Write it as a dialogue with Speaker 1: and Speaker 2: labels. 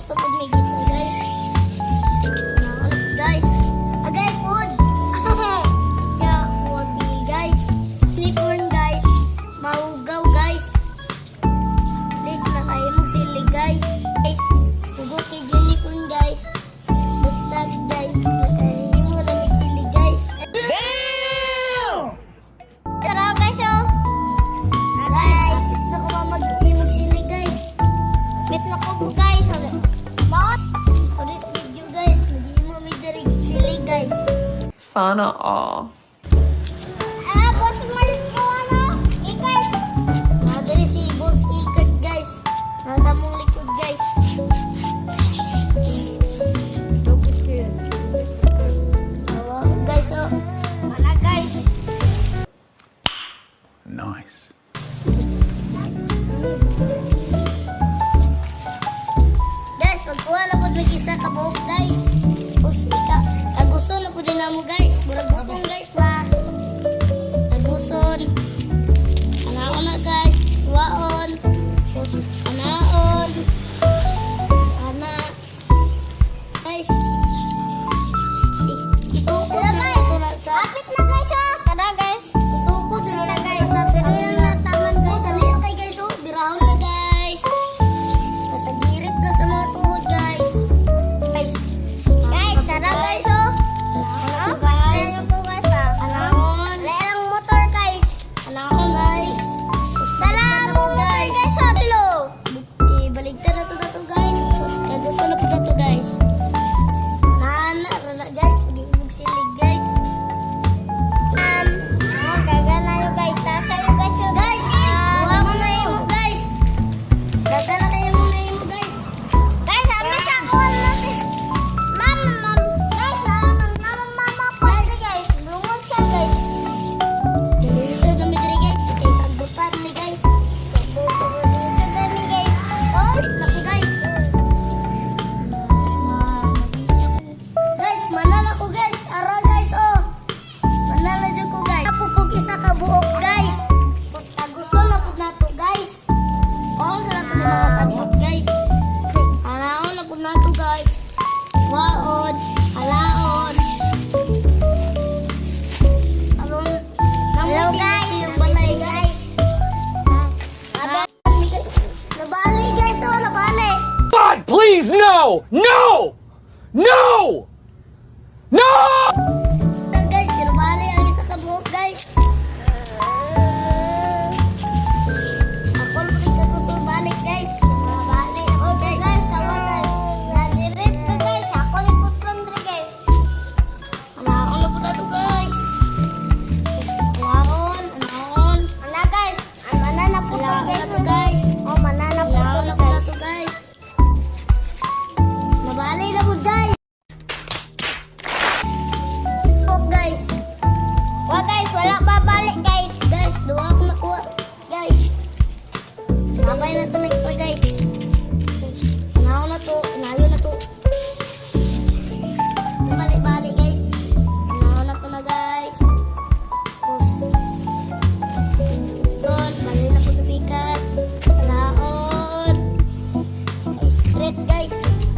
Speaker 1: gusto ko may guys.
Speaker 2: sauna all.
Speaker 1: Nagbukong guys ba? Nagbuson. Anaon na guys. Waon. Anaon.
Speaker 3: No! No! guys.